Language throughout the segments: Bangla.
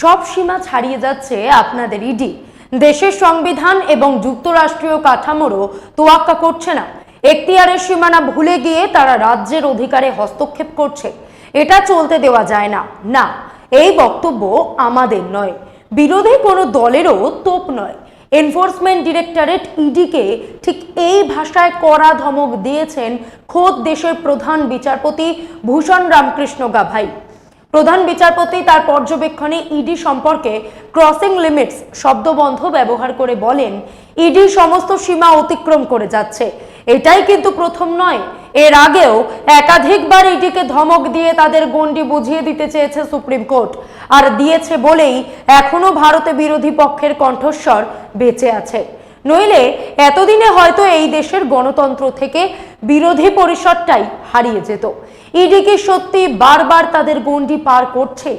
সব সীমা ছাড়িয়ে যাচ্ছে আপনাদের ইডি। দেশের সংবিধান এবং যুক্তরাষ্ট্রীয় কাঠামোরও তোয়াক্কা করছে না। এখতিয়ারের সীমানা ভুলে গিয়ে তারা রাজ্যের অধিকারে হস্তক্ষেপ করছে। এটা চলতে দেওয়া যায় না। না, এই বক্তব্য আমাদের নয়। বিরোধী কোনো দলেরও তোপ নয়। এনফোর্সমেন্ট ডিরেক্টরেট ইডিকে ঠিক এই ভাষায় কড়া ধমক দিয়েছেন খোদ দেশের প্রধান বিচারপতি ভূষণ রামকৃষ্ণ গাভাই। প্রধান বিচারপতি তার পর্যবেক্ষণে ইডি সম্পর্কে ক্রসিং লিমিটস শব্দবন্ধ ব্যবহার করে বলেন, ইডি সমস্ত সীমা অতিক্রম করে যাচ্ছে। এটাই কিন্তু প্রথম নয়। এর আগেও একাধিকবার ইডিকে ধমক দিয়ে তাদের গণ্ডি বুঝিয়ে দিতে চেয়েছে সুপ্রিম কোর্ট। আর দিয়েছে বলেই এখনও ভারতে বিরোধী পক্ষের কণ্ঠস্বর বেঁচে আছে। নইলে এতদিনে হয়তো এই দেশের গণতন্ত্র থেকে বিরোধী পরিষদটাই হারিয়ে যেত। ইডি কি সত্যি বারবার তাদের গণ্ডি পার করছে।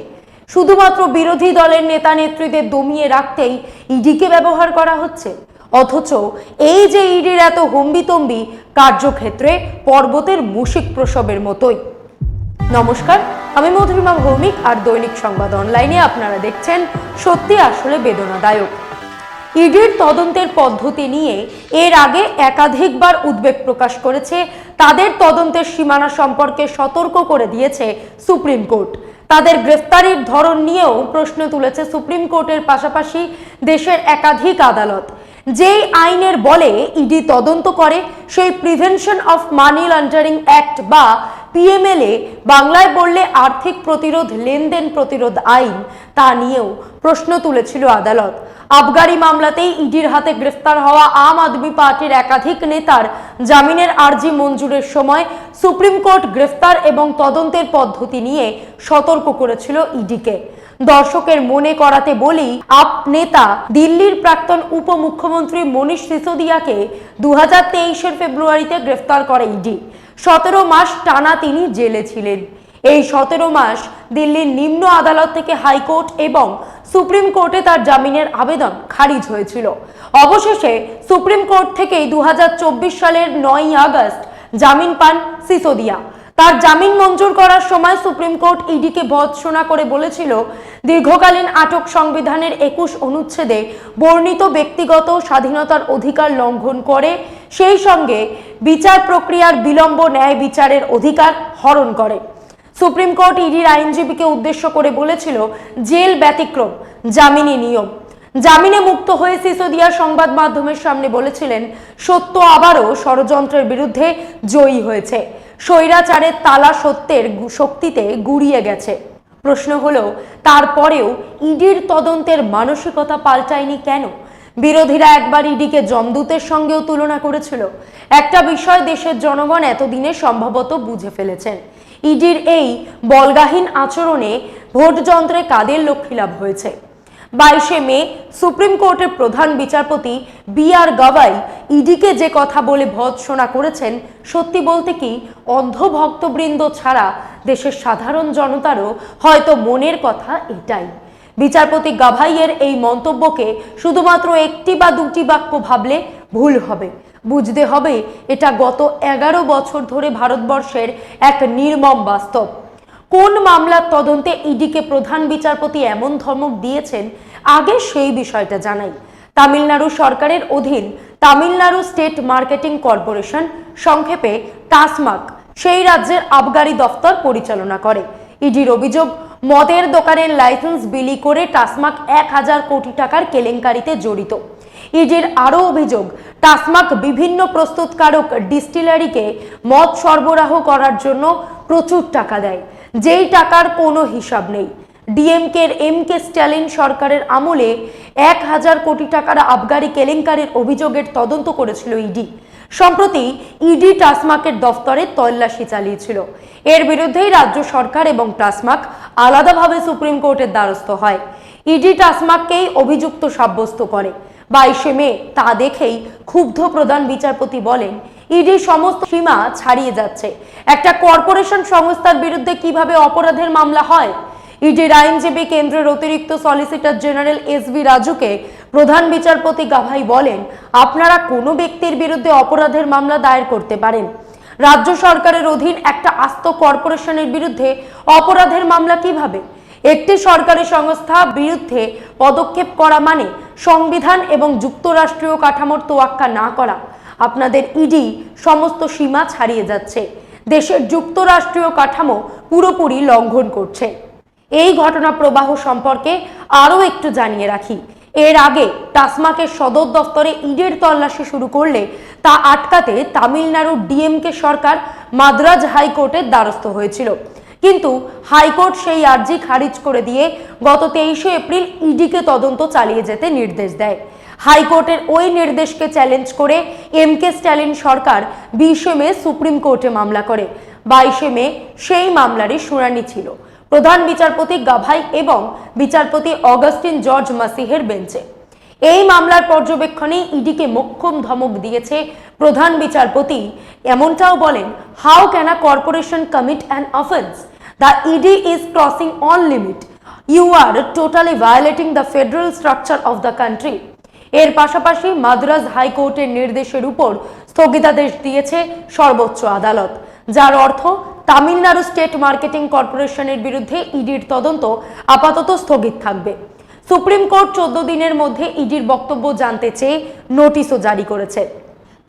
শুধুমাত্র বিরোধী দলের নেতা নেত্রীদের দমিয়ে রাখতেই ইডিকে ব্যবহার করা হচ্ছে। অথচ এই যে ইডির এত হম্বিতম্বি কার্যক্ষেত্রে পর্বতের মুশিক প্রসবের মতোই। নমস্কার, আমি মধুরিমা ভৌমিক আর দৈনিক সংবাদ অনলাইনে আপনারা দেখছেন সত্যি আসলে বেদনাদায়ক। ইডির তদন্তের পদ্ধতি নিয়ে এর আগে একাধিকবার উদ্বেগ প্রকাশ করেছে তাদের তদন্তের সীমানা সম্পর্কে সতর্ক করে দিয়েছে সুপ্রিম কোর্ট। তাদের গ্রেফতারির ধরন নিয়েও প্রশ্ন তুলেছে সুপ্রিম কোর্টের পাশাপাশি দেশের একাধিক আদালত। যেই আইনের বলে ইডি তদন্ত করে, সেই prevention of money laundering act বা পিএমএলএ বাংলায় বললে আর্থিক প্রতিরোধ, লেনদেন প্রতিরোধ আইন, তা নিয়েও প্রশ্ন তুলেছিল আদালত। আবগারি মামলাতেই ইডির হাতে গ্রেফতার হওয়া আম আদমি পার্টির একাধিক নেতার জামিনের আর্জি মঞ্জুরের সময় সুপ্রিম কোর্ট গ্রেফতার এবং তদন্তের পদ্ধতি নিয়ে সতর্ক করেছিল ইডিকে। দর্শকের মনে করাতে বলি, আপ নেতা, দিল্লির প্রাক্তন উপমুখ্যমন্ত্রী মনীষ সিসোদিয়াকে দু হাজার ফেব্রুয়ারিতে গ্রেফতার করে ইডি। সতেরো মাস টানা তিনি জেলে ছিলেন। এই সতেরো মাস দিল্লির নিম্ন আদালত থেকে হাইকোর্ট এবং সুপ্রিম কোর্টে তার জামিনের আবেদন খারিজ হয়েছিল। অবশেষে সুপ্রিম কোর্ট থেকেই দুই হাজার চব্বিশ সালের নয়ই আগস্ট জামিন পান সিসোদিয়া তার জামিন মঞ্জুর করার সময় সুপ্রিম কোর্ট ইডিকে ভৎসনা করে বলেছিল, দীর্ঘকালীন আটক সংবিধানের একুশ অনুচ্ছেদে বর্ণিত ব্যক্তিগত স্বাধীনতার অধিকার লঙ্ঘন করে, সেই সঙ্গে বিচার প্রক্রিয়ার বিলম্ব ন্যায় বিচারের অধিকার হরণ করে। সুপ্রিম কোর্ট ইডির আইনজীবীকে উদ্দেশ্য করে বলেছিল, জেল ব্যতিক্রম জামিনী নিয়ম। জামিনে মুক্ত হয়ে সিসোদিয়া সংবাদ মাধ্যমের সামনে বলেছিলেন, সত্য আবারও ষড়যন্ত্রের বিরুদ্ধে জয়ী হয়েছে। স্বৈরাচারের তালা সত্যের শক্তিতে গুড়িয়ে গেছে। প্রশ্ন হলো, তারপরেও ইডির তদন্তের মানসিকতা পাল্টায়নি কেন? বিরোধীরা একবার ইডিকে জমদূতের সঙ্গেও তুলনা করেছিল। একটা বিষয় দেশের জনগণ এতদিনে সম্ভবত বুঝে ফেলেছেন। ইডির এই বলগাহীন আচরণে ভোটযন্ত্রে কাদের লক্ষ্মী লাভ হয়েছে? বাইশে মে, সুপ্রিম কোর্টের প্রধান বিচারপতি বি আর গাওয়াই ইডিকে যে কথা বলে ভৎসনা করেছেন, সত্যি বলতে কি অন্ধ ভক্তবৃন্দ ছাড়া দেশের সাধারণ জনতারও হয়তো মনের কথা এটাই? বিচারপতি গাভাইয়ের এই মন্তব্যকে শুধুমাত্র একটি বা দুটি বাক্য ভাবলে ভুল হবে। বুঝতে হবে, এটা গত এগারো বছর ধরে ভারতবর্ষের এক নির্মম বাস্তব। কোন মামলার তদন্তে ইডিকে প্রধান বিচারপতি এমন ধমক দিয়েছেন, আগে সেই বিষয়টা জানাই। তামিলনাড়ু সরকারের অধীন তামিলনাড়ু স্টেট মার্কেটিং কর্পোরেশন সংক্ষেপে টাসমাক, সেই রাজ্যের আবগারি দফতর পরিচালনা করে। ইডির অভিযোগ, মদের দোকানের লাইসেন্স বিলি করে টাসমাক এক হাজার কোটি টাকার কেলেঙ্কারিতে জড়িত। ইডির আরও অভিযোগ, টাসমাক বিভিন্ন প্রস্তুতকারক ডিস্টিলারিকে মদ সরবরাহ করার জন্য প্রচুর টাকা দেয়। যেই টাকার কোনো হিসাব নেই। ডিএমকের এম কে স্ট্যালিন সরকারের আমলে এক হাজার কোটি টাকার আবগারি কেলেঙ্কারির অভিযোগের তদন্ত করেছিল ইডি। সম্প্রতি ইডি টাসমাকের দফতরে তল্লাশি চালিয়েছিল। এর বিরুদ্ধেই রাজ্য সরকার এবং টাসমাক আলাদাভাবে সুপ্রিম কোর্টের দ্বারস্থ হয়। ইডি টাসমাককেই অভিযুক্ত সাব্যস্ত করে। বাইশে মে, তা দেখেই ক্ষুব্ধ প্রধান বিচারপতি বলেন, ইডি সমস্ত সীমা ছাড়িয়ে যাচ্ছে। একটা কর্পোরেশন সংস্থার বিরুদ্ধে কীভাবে অপরাধের মামলা হয়? ইডির আইনজীবী কেন্দ্রের অতিরিক্ত সলিসিটর জেনারেল এস ভি রাজুকে প্রধান বিচারপতি গাভাই বলেন, আপনারা কোনো ব্যক্তির বিরুদ্ধে অপরাধের মামলা দায়ের করতে পারেন। রাজ্য সরকারের অধীন একটা আস্ত কর্পোরেশনের বিরুদ্ধে অপরাধের মামলা কীভাবে? একটি সরকারি সংস্থা বিরুদ্ধে পদক্ষেপ করা মানে সংবিধান এবং যুক্তরাষ্ট্রীয় কাঠামোর তোয়াক্কা না করা। আপনাদের ইডি সমস্ত সীমা ছাড়িয়ে যাচ্ছে। দেশের যুক্তরাষ্ট্রীয় কাঠামো পুরোপুরি লঙ্ঘন করছে। এই ঘটনা প্রবাহ সম্পর্কে আরও একটু জানিয়ে রাখি। এর আগে টাসমাকের সদর দফতরে ইডির তল্লাশি শুরু করলে তা আটকাতে তামিলনাড়ুর ডিএমকে সরকার মাদ্রাজ হাইকোর্টের দ্বারস্থ হয়েছিল। কিন্তু হাইকোর্ট সেই আর্জি খারিজ করে দিয়ে গত তেইশে এপ্রিল ইডিকে তদন্ত চালিয়ে যেতে নির্দেশ দেয়। হাইকোর্টের ওই নির্দেশকে চ্যালেঞ্জ করে এম কে স্ট্যালিন সরকার বিশে মে সুপ্রিম কোর্টে মামলা করে। বাইশে মে সেই মামলারই শুনানি ছিল। প্রধান বিচারপতি গাভাই এবং বিচারপতি অগাস্টিন জর্জ মাসিহের বেঞ্চে। এই মামলার পর্যবেক্ষণে ইডিকে মোক্ষম ধমক দিয়েছে প্রধান বিচারপতি। এমনটাও বলেন, how can a corporation commit an offence? The ED is crossing on limit you are totally violating the federal structure of the country এর পাশাপাশি মাদ্রাজ হাইকোর্টের নির্দেশের উপর স্থগিতাদেশ দিয়েছে সর্বোচ্চ আদালত, যার অর্থ তামিলনাড়ু স্টেট মার্কেটিং কর্পোরেশনের বিরুদ্ধে ইডির তদন্ত আপাতত স্থগিত থাকবে। সুপ্রিম কোর্ট চোদ্দ দিনের মধ্যে ইডির বক্তব্য জানতে চেয়ে নোটিশও জারি করেছে।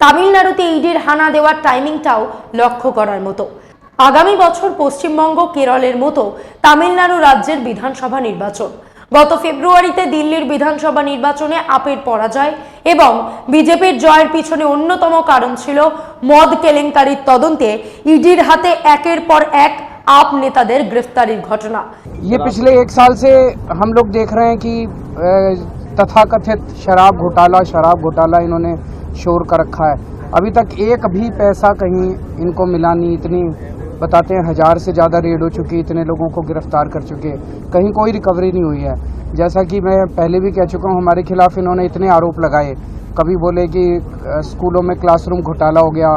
তামিলনাড়ুতে ইডির হানা দেওয়ার টাইমিংটাও লক্ষ্য করার মতো। আগামী বছর পশ্চিমবঙ্গ কেরলের মতো তামিলনাড়ু রাজ্যের বিধানসভা নির্বাচন গত ফেব্রুয়ারিতে দিল্লির বিধানসভা নির্বাচনে আপের পরাজয় এবং বিজেপির জয়ের পিছনে অন্যতম কারণ ছিল মদ কেলেঙ্কারির তদন্তে ইডির হাতে একের পর এক আপ নেতাদের গ্রেফতারির ঘটনা ये पिछले एक साल से हम लोग देख रहे हैं कि अ, तथाकथित शराब घोटाला शराब घोटाला इन्होंने शोर कर रखा है अभी तक एक भी पैसा कहीं इनको मिला नहीं इतनी बताते हैं, हज़ार से ज़्यादा रेड हो चुकी इतने लोगों को गिरफ़्तार कर चुके कहीं कोई रिकवरी नहीं हुई है। जैसा कि मैं पहले भी कह चुका हूँ, हमारे खिलाफ इन्होंने इतने आरोप लगाए। कभी बोले कि स्कूलों में क्लासरूम घोटाला हो गया,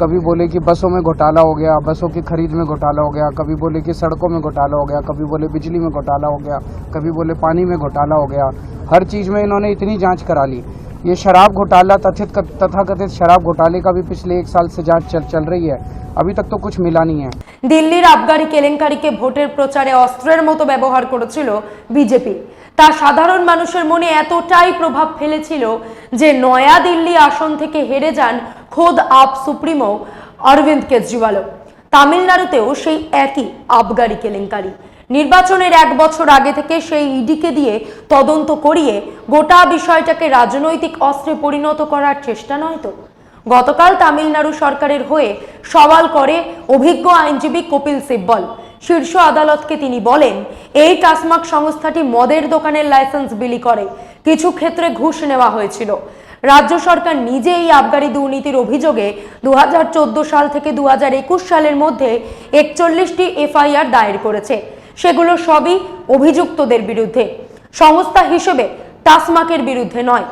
कभी बोले कि बसों में घोटाला हो गया, बसों की खरीद में घोटाला हो गया, कभी बोले कि सड़कों में घोटाला हो गया, कभी बोले बिजली में घोटाला हो गया, कभी बोले पानी में घोटाला हो गया। हर चीज़ में इन्होंने इतनी जाँच करा ली। ये शराब घोटाला तथित तथाकथित शराब घोटाले का भी पिछले एक साल से जांच चल चल रही है अभी तक तो कुछ मिला नहीं है দিল্লির আবগারি কেলেঙ্কারিকে ভোটের প্রচারে অস্ত্রের মতো ব্যবহার করেছিল বিজেপি তা সাধারণ মানুষের মনে এতটাই প্রভাব ফেলেছিল যে নয়া দিল্লি আসন থেকে হেরে যান খোদ আপ সুপ্রিমো অরবিন্দ কেজরিওয়ালও তামিলনাড়ুতেও সেই একই আবগারি কেলেঙ্কারি নির্বাচনের এক বছর আগে থেকে সেই ইডিকে দিয়ে তদন্ত করিয়ে গোটা বিষয়টাকে রাজনৈতিক অস্ত্রে পরিণত করার চেষ্টা নয় তো? গতকাল তামিলনাড়ু সরকারের হয়ে সওয়াল করে অভিজ্ঞ আইনজীবী কপিল সিব্বল। শীর্ষ আদালতকে তিনি বলেন, এই টাসমাক সংস্থাটি মদের দোকানের লাইসেন্স বিলি করে। কিছু ক্ষেত্রে ঘুষ নেওয়া হয়েছিল। রাজ্য সরকার নিজে এই আবগারি দুর্নীতির অভিযোগে দু হাজার চোদ্দ সাল থেকে দু হাজার একুশ সালের মধ্যে একচল্লিশটি এফআইআর দায়ের করেছে। সেগুলো সবই অভিযুক্তদের বিরুদ্ধে। সংস্থা হিসেবে টাসমাকের বিরুদ্ধে নয়।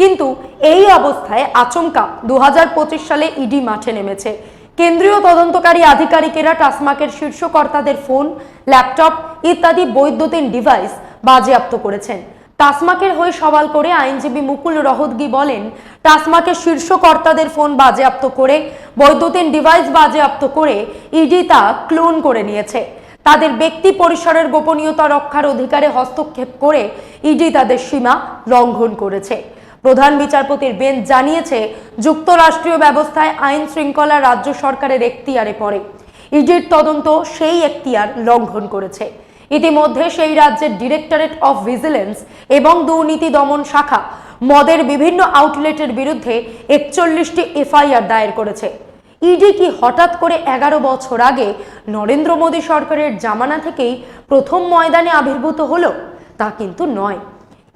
কিন্তু এই অবস্থায় আচমকা দু হাজার পঁচিশ সালে ইডি মাঠে নেমেছে। কেন্দ্রীয় তদন্তকারী আধিকারিকেরা টাসমাকের শীর্ষ কর্তাদের ফোন, ল্যাপটপ ইত্যাদি বৈদ্যুতিন ডিভাইস বাজেয়াপ্ত করেছেন। টাসমাকের হয়ে সওয়াল করে আইনজীবী মুকুল রহতগি বলেন, টাসমাকের শীর্ষকর্তাদের ফোন বাজেয়াপ্ত করে, বৈদ্যুতিন ডিভাইস বাজেয়াপ্ত করে ইডি তা ক্লোন করে নিয়েছে। তাদের ব্যক্তি পরিসরের গোপনীয়তা রক্ষার অধিকারে হস্তক্ষেপ করে ইডি তাদের সীমা লঙ্ঘন করেছে। প্রধান বিচারপতির বেঞ্চ জানিয়েছে, যুক্তরাষ্ট্রীয় ব্যবস্থায় আইন শৃঙ্খলা রাজ্য সরকারের এখতিয়ারে পড়ে। ইডির তদন্ত সেই এখতিয়ার লঙ্ঘন করেছে। ইতিমধ্যে সেই রাজ্যের ডিরেক্টরেট অফ ভিজিলেন্স এবং দুর্নীতি দমন শাখা মদের বিভিন্ন আউটলেটের বিরুদ্ধে একচল্লিশটি এফআইআর দায়ের করেছে। ইডি কি হঠাৎ করে এগারো বছর আগে নরেন্দ্র মোদী সরকারের জামানা থেকেই প্রথম ময়দানে আবির্ভূত হলো? তা কিন্তু নয়।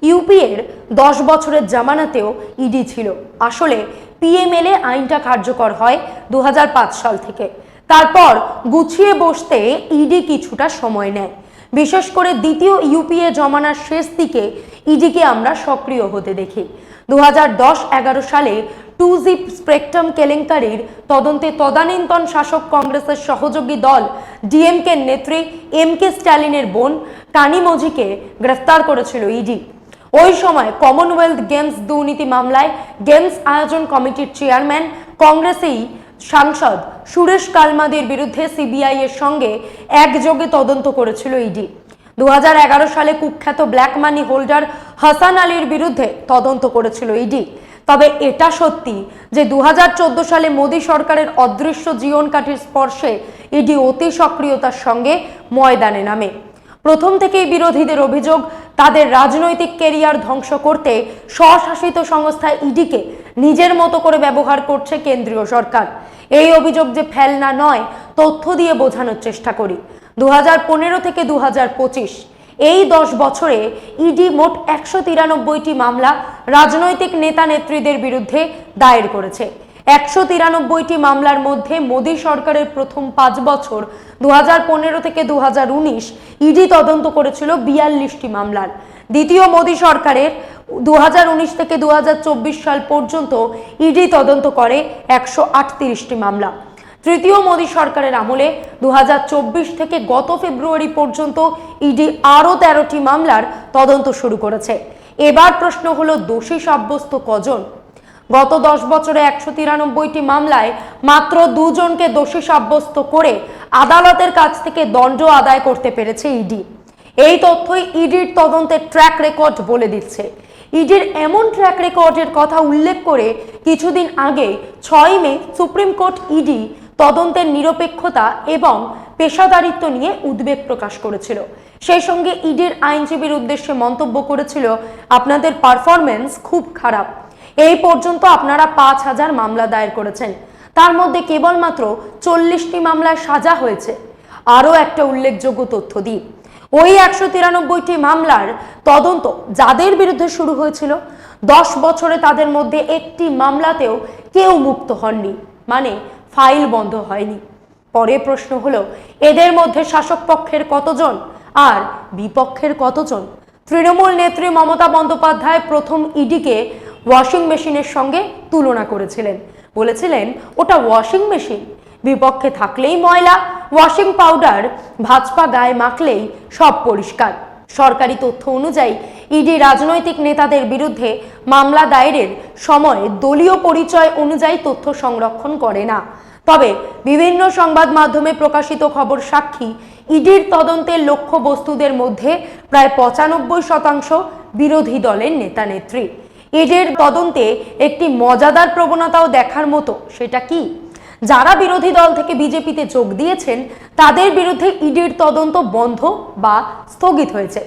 ইউপিএর দশ বছরের জামানাতেও ইডি ছিল। আসলে পিএমএলএ আইনটা কার্যকর হয় দু হাজার পাঁচ সাল থেকে। তারপর গুছিয়ে বসতে ইডি কিছুটা সময় নেয়। বিশেষ করে দ্বিতীয় ইউপিএ জমানার শেষ দিকে ইডিকে আমরা সক্রিয় হতে দেখি। দু এগারো সালে টু জিপ স্পেকট্রাম কেলেঙ্কারির তদন্তে তদানীন্তন শাসক কংগ্রেসের সহযোগী দল ডিএমকে নেত্রী এম কে স্ট্যালিনের বোন কানিমোজিকে গ্রেফতার করেছিল ইডি। ওই সময় কমনওয়েলথ গেমস দুর্নীতি মামলায় গেমস আয়োজন কমিটির চেয়ারম্যান, কংগ্রেসেই সাংসদ সুরেশ কালমাদের বিরুদ্ধে সিবিআই এর সঙ্গে একযোগে তদন্ত করেছিল ইডি। দু হাজার এগারো সালে কুখ্যাত ব্ল্যাক মানি হোল্ডার হাসান আলীর বিরুদ্ধে তদন্ত করেছিল ইডি। তবে এটা সত্যি যে দুহাজার চোদ্দ সালে মোদী সরকারের অদৃশ্য জীবন কাঠির স্পর্শে ইডি অতি সক্রিয়তার সঙ্গে ময়দানে নামে। প্রথম থেকেই বিরোধীদের অভিযোগ, তাদের রাজনৈতিক কেরিয়ার ধ্বংস করতে স্বশাসিত সংস্থা ইডিকে নিজের মতো করে ব্যবহার করছে কেন্দ্রীয় সরকার। এই অভিযোগ যে ফেলনা নয়, তথ্য দিয়ে বোঝানোর চেষ্টা করি। দু হাজার পনেরো থেকে দু হাজার পঁচিশ এই দশ বছরে ইডি মোট একশো তিরানব্বইটি মামলা রাজনৈতিক নেতা নেত্রীদের বিরুদ্ধে দায়ের করেছে। একশো তিরানব্বইটি মামলার মধ্যে মোদী সরকারের প্রথম পাঁচ বছর দু হাজার পনেরো থেকে দু হাজার উনিশ, ইডি তদন্ত করেছিল বিয়াল্লিশটি মামলার। দ্বিতীয় মোদী সরকারের দু হাজার উনিশ থেকে দু হাজার চব্বিশ সাল পর্যন্ত ইডি তদন্ত করে একশো মামলা। তৃতীয় মোদী সরকারের আমলে দু হাজার চব্বিশ থেকে গত ফেব্রুয়ারি পর্যন্ত ইডি আরও তেরোটি মামলার তদন্ত শুরু করেছে। এবার প্রশ্ন হলো দোষী সাব্যস্ত কজন? গত দশ বছরে একশো তিরানব্বইটি মামলায় মাত্র দুজনকে দোষী সাব্যস্ত করে আদালতের কাছ থেকে দণ্ড আদায় করতে পেরেছে ইডি। এই তথ্যই ইডির তদন্তের ট্র্যাক রেকর্ড বলে দিচ্ছে। ইডির এমন ট্র্যাক রেকর্ডের কথা উল্লেখ করে কিছুদিন আগে ছয় মে সুপ্রিম কোর্ট ইডি তদন্তের নিরপেক্ষতা এবং পেশাদারিত্ব নিয়ে উদ্বেগ প্রকাশ করেছিল। সেই সঙ্গে ইডির আইনজীবীর উদ্দেশ্যে মন্তব্য করেছিল, আপনাদের পারফরমেন্স খুব খারাপ। এই পর্যন্ত আপনারা পাঁচ হাজার মামলা দায়ের করেছেন। তার মধ্যে কেবলমাত্র চল্লিশটি মামলায় সাজা হয়েছে। আরও একটা উল্লেখযোগ্য তথ্য দিই। ওই একশো তিরানব্বইটি মামলার তদন্ত যাদের বিরুদ্ধে শুরু হয়েছিল, দশ বছরে তাদের মধ্যে একটি মামলাতেও কেউ মুক্ত হননি। মানে ফাইল বন্ধ হয়নি। পরে প্রশ্ন হলো, এদের মধ্যে শাসক পক্ষের কতজন আর বিপক্ষের কতজন? তৃণমূল নেত্রী মমতা বন্দ্যোপাধ্যায় প্রথম ইডিকে ওয়াশিং মেশিনের সঙ্গে তুলনা করেছিলেন। বলেছিলেন, ওটা ওয়াশিং মেশিন। বিপক্ষে থাকলেই ময়লা, ওয়াশিং পাউডার, ভাজপা গায়ে মাখলেই সব পরিষ্কার। সরকারি তথ্য অনুযায়ী, ইডি রাজনৈতিক নেতাদের বিরুদ্ধে মামলা দায়েরের সময় দলীয় পরিচয় অনুযায়ী তথ্য সংরক্ষণ করে না। তবে বিভিন্ন সংবাদ মাধ্যমে প্রকাশিত খবর সাক্ষী ইডির তদন্তের লক্ষ্য বস্তুদের মধ্যে প্রায় পঁচানব্বই শতাংশ বিরোধী দলের নেতা নেত্রী। ইডির তদন্তে একটি মজাদার প্রবণতাও দেখার মতো সেটা কি? যারা বিরোধী দল থেকে বিজেপিতে যোগ দিয়েছেন, তাদের বিরুদ্ধে ইডির তদন্ত বন্ধ বা স্থগিত হয়েছে।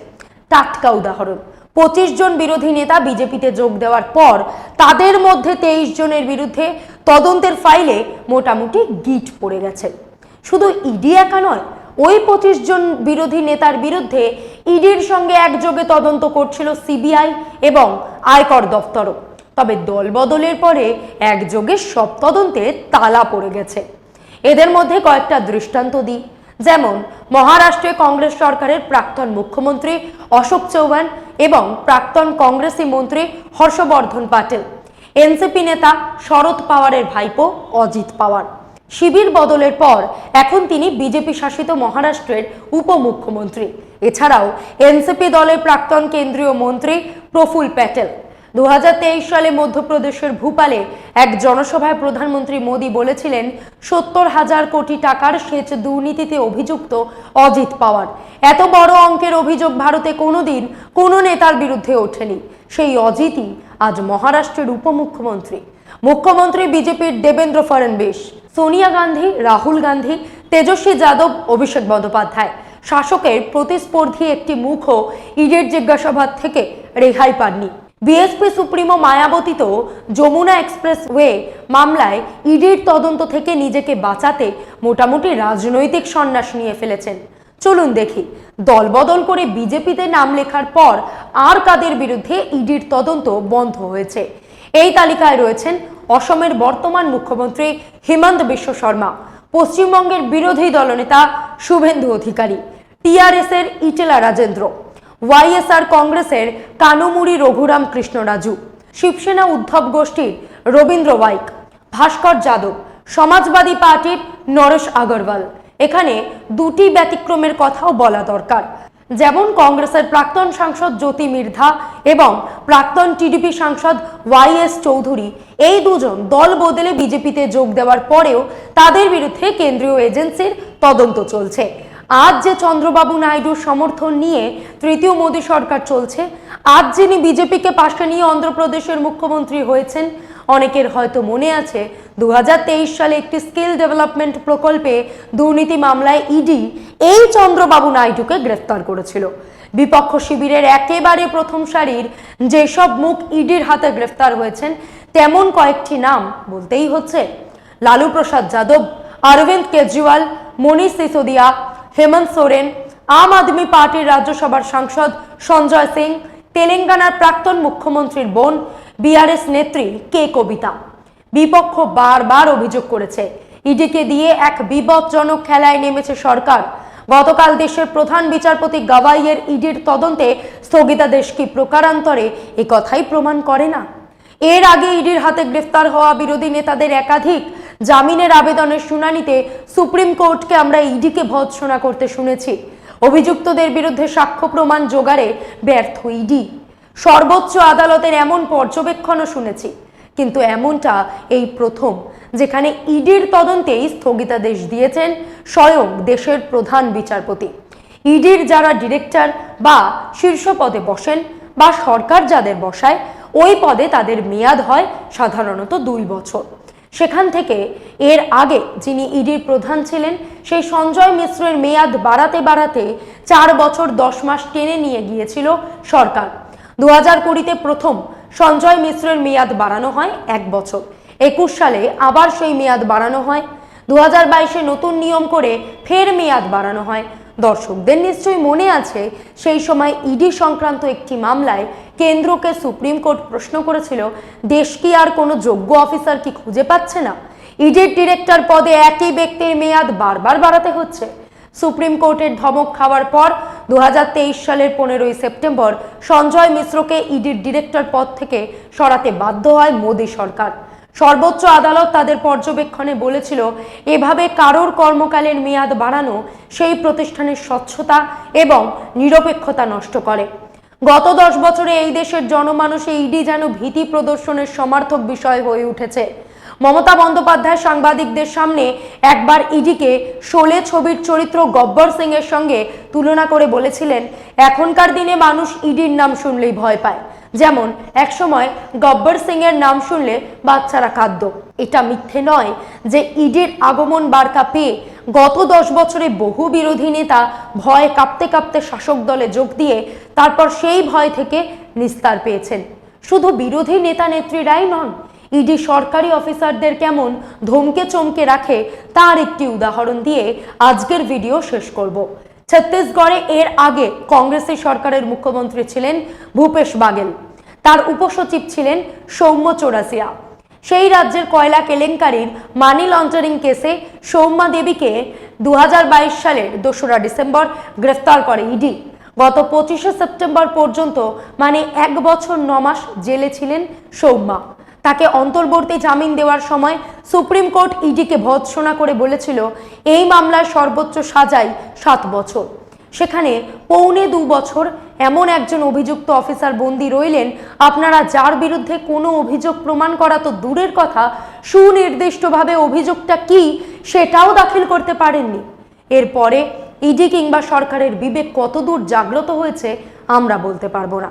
টাটকা উদাহরণ। পঁচিশ জন বিরোধী নেতা বিজেপিতে যোগ দেওয়ার পর তাদের মধ্যে তেইশ জনের বিরুদ্ধে তদন্তের ফাইলে মোটামুটি গিট পড়ে গেছে। শুধু ইডি একা নয়, ওই পঁচিশ জন বিরোধী নেতার বিরুদ্ধে ইডির সঙ্গে একযোগে তদন্ত করছিল সিবিআই এবং আয়কর দফতরও। তবে দল বদলের পরে একযোগে সব তদন্তে তালা পড়ে গেছে। এদের মধ্যে কয়েকটা দৃষ্টান্ত দিই। যেমন মহারাষ্ট্রে কংগ্রেস সরকারের প্রাক্তন মুখ্যমন্ত্রী অশোক চৌহান এবং প্রাক্তন কংগ্রেসি মন্ত্রী হর্ষবর্ধন পাটেল। এনসিপি নেতা শরদ পাওয়ারের ভাইপো অজিত পাওয়ার। শিবির বদলের পর এখন তিনি বিজেপি শাসিত মহারাষ্ট্রের উপমুখ্যমন্ত্রী। এছাড়াও এনসিপি দলের প্রাক্তন কেন্দ্রীয় মন্ত্রী প্রফুল প্যাটেল। দু হাজার তেইশ সালে মধ্যপ্রদেশের ভূপালে এক জনসভায় প্রধানমন্ত্রী মোদী বলেছিলেন, সত্তর হাজার কোটি টাকার সেচ দুর্নীতিতে অভিযুক্ত অজিত পাওয়ার। এত বড় অঙ্কের অভিযোগ ভারতে কোনোদিন কোনো নেতার বিরুদ্ধে ওঠেনি। সেই অজিতই আজ মহারাষ্ট্রের উপমুখ্যমন্ত্রী। মুখ্যমন্ত্রী বিজেপির দেবেন্দ্র ফডণবীস সোনিয়া গান্ধী, রাহুল গান্ধী, তেজস্বী যাদব, অভিষেক বন্দ্যোপাধ্যায়। শাসকের প্রতিস্পর্ধী একটি মুখও ইডির জিজ্ঞাসাবাদ থেকে রেহাই পাননি। বিএসপি সুপ্রিমো মায়াবতী তো যমুনা এক্সপ্রেস ওয়ে মামলায় ইডির তদন্ত থেকে নিজেকে বাঁচাতে মোটামুটি রাজনৈতিক সন্ন্যাস নিয়ে ফেলেছেন। চলুন দেখি, দলবদল করে বিজেপিতে নাম লেখার পর আর কাদের বিরুদ্ধে ইডির তদন্ত বন্ধ হয়েছে। এই তালিকায় রয়েছেন অসমের বর্তমান মুখ্যমন্ত্রী হিমন্ত বিশ্ব শর্মা, পশ্চিমবঙ্গের বিরোধী দলনেতা শুভেন্দু অধিকারী টিআরএস এর ইটেলা রাজেন্দ্র। ওয়াইএসআর কংগ্রেসের কানুমুড়ি রঘুরাম কৃষ্ণ রাজু শিবসেনা উদ্ধব গোষ্ঠীর রবীন্দ্র ওয়াইক, ভাস্কর যাদব, সমাজবাদী পার্টির নরেশ আগরওয়াল। এখানে দুটি ব্যতিক্রমের কথাও বলা দরকার। যেমন কংগ্রেসের প্রাক্তন সাংসদ জ্যোতি মির্ধা এবং প্রাক্তন টিডিপি সাংসদ ওয়াই এস চৌধুরী, এই দুজন দল বদলে বিজেপিতে যোগ দেওয়ার পরেও তাদের বিরুদ্ধে কেন্দ্রীয় এজেন্সির তদন্ত চলছে। আজ যে চন্দ্রবাবু নাইডুর সমর্থন নিয়ে তৃতীয় মোদী সরকার চলছে, আজ যিনি বিজেপিকে পাশে নিয়ে অন্ধ্রপ্রদেশের মুখ্যমন্ত্রী হয়েছেন, অনেকের হয়তো মনে আছে দু সালে একটি স্কিল ডেভেলপমেন্ট প্রকল্পে দুর্নীতি মামলায় ইডি এই চন্দ্রবাবু নাইডুকে গ্রেফতার করেছিল। বিপক্ষ শিবিরের একেবারে প্রথম সারির যেসব মুখ ইডির হাতে গ্রেফতার হয়েছেন, তেমন কয়েকটি নাম বলতেই হচ্ছে। লালু প্রসাদ যাদব, অরবিন্দ কেজরিওয়াল, মনীষ সিসোদিয়া হেমন্ত সোরেন, আম আদমি পার্টির রাজ্যসভার সাংসদ সঞ্জয় সিং, তেলেঙ্গানার প্রাক্তন মুখ্যমন্ত্রীর বোন, বিআরএস নেত্রী কে কবিতা। বিপক্ষ বারবার অভিযোগ করেছে, ইডিকে দিয়ে এক বিপজ্জনক খেলায় নেমেছে সরকার। গতকাল দেশের প্রধান বিচারপতি গাওয়াইয়ের ইডির তদন্তে স্থগিতাদেশ কি প্রকারান্তরে, এ কথাই প্রমাণ করে না। এর আগে ইডির হাতে গ্রেফতার হওয়া বিরোধী নেতাদের একাধিক জামিনের আবেদনের শুনানিতে সুপ্রিম কোর্টকে আমরা ইডিকে ভৎসনা করতে শুনেছি। অভিযুক্তদের বিরুদ্ধে সাক্ষ্য প্রমাণ জোগাড়ে ব্যর্থ ইডি। সর্বোচ্চ আদালতের এমন পর্যবেক্ষণও শুনেছি, কিন্তু এমনটা এই প্রথম, যেখানে ইডির তদন্তেই স্থগিতাদেশ দিয়েছেন স্বয়ং দেশের প্রধান বিচারপতি। ইডির যারা ডিরেক্টর বা শীর্ষ পদে বসেন বা সরকার যাদের বসায় ওই পদে তাদের মেয়াদ হয় সাধারণত দুই বছর। সেখান থেকে এর আগে যিনি ইডির প্রধান ছিলেন, সেই সঞ্জয় মিশ্রের মেয়াদ বাড়াতে বাড়াতে চার বছর দশ মাস টেনে নিয়ে গিয়েছিল সরকার। দু হাজার কুড়িতে প্রথম সঞ্জয় মিশ্রের মেয়াদ বাড়ানো হয় এক বছর। একুশ সালে আবার সেই মেয়াদ বাড়ানো হয়। দু হাজার বাইশে নতুন নিয়ম করে ফের মেয়াদ বাড়ানো হয়। দর্শকদের নিশ্চয়ই মনে আছে, সেই সময় ইডি সংক্রান্ত একটি মামলায় কেন্দ্রকে সুপ্রিম কোর্ট প্রশ্ন করেছিল, দেশ কি আর কোনো যোগ্য অফিসার কি খুঁজে পাচ্ছে না? ইডির ডিরেক্টর পদে একই ব্যক্তির মেয়াদ বারবার বাড়াতে হচ্ছে। সুপ্রিম কোর্টের ধমক খাওয়ার পর দু হাজার তেইশ সালের পনেরোই সেপ্টেম্বর সঞ্জয় মিশ্রকে ইডির ডিরেক্টর পদ থেকে সরাতে বাধ্য হয় মোদী সরকার। সর্বোচ্চ আদালত তাদের পর্যবেক্ষণে বলেছিল, এভাবে কারোর কর্মকালের মেয়াদ বাড়ানো সেই প্রতিষ্ঠানের স্বচ্ছতা এবং নিরপেক্ষতা নষ্ট করে। গত দশ বছরে এই দেশের জনমানুষে ইডি যেন ভীতি প্রদর্শনের সমার্থক বিষয় হয়ে উঠেছে। মমতা বন্দ্যোপাধ্যায় সাংবাদিকদের সামনে একবার ইডিকে শোলে ছবির চরিত্র গব্বর সিং এর সঙ্গে তুলনা করে বলেছিলেন, এখনকার দিনে মানুষ ইডির নাম শুনলেই ভয় পায়। যেমন, একসময় গব্বর সিং এর নাম শুনলে বাচ্চারা কাঁদত। এটা মিথ্যে নয় যে ইডির আগমন বার্তা পেয়ে গত দশ বছরে বহু বিরোধী নেতা ভয়ে কাঁপতে কাঁপতে শাসক দলে যোগ দিয়ে তারপর সেই ভয় থেকে নিস্তার পেয়েছেন। শুধু বিরোধী নেতা নেত্রীরাই নন, ইডি সরকারি অফিসারদের কেমন ধমকে চমকে রাখে তার একটি উদাহরণ দিয়ে আজকের ভিডিও শেষ করব। ছত্তিশগড়ে এর আগে কংগ্রেসের সরকারের মুখ্যমন্ত্রী ছিলেন ভূপেশ বাগেল তার উপসচিব ছিলেন সৌম্য চোরাসিয়া সেই রাজ্যের কয়লা কেলেঙ্কারির মানি লন্ডারিং কেসে সৌম্যা দেবীকে দু হাজার বাইশ সালের দোসরা ডিসেম্বর গ্রেফতার করে ইডি। গত পঁচিশে সেপ্টেম্বর পর্যন্ত মানে এক বছর ন মাস জেলে ছিলেন সৌম্যা। তাকে অন্তর্বর্তী জামিন দেওয়ার সময় সুপ্রিম কোর্ট ইডিকে ভৎসনা করে বলেছিল, এই মামলার সর্বোচ্চ সাজাই সাত বছর। সেখানে পৌনে দু বছর এমন একজন অভিযুক্ত অফিসার বন্দি রইলেন, আপনারা যার বিরুদ্ধে কোনো অভিযোগ প্রমাণ করা তো দূরের কথা, সুনির্দিষ্টভাবে অভিযোগটা কি সেটাও দাখিল করতে পারেননি। এরপরে ইডি কিংবা সরকারের বিবেক কতদূর জাগ্রত হয়েছে আমরা বলতে পারব না।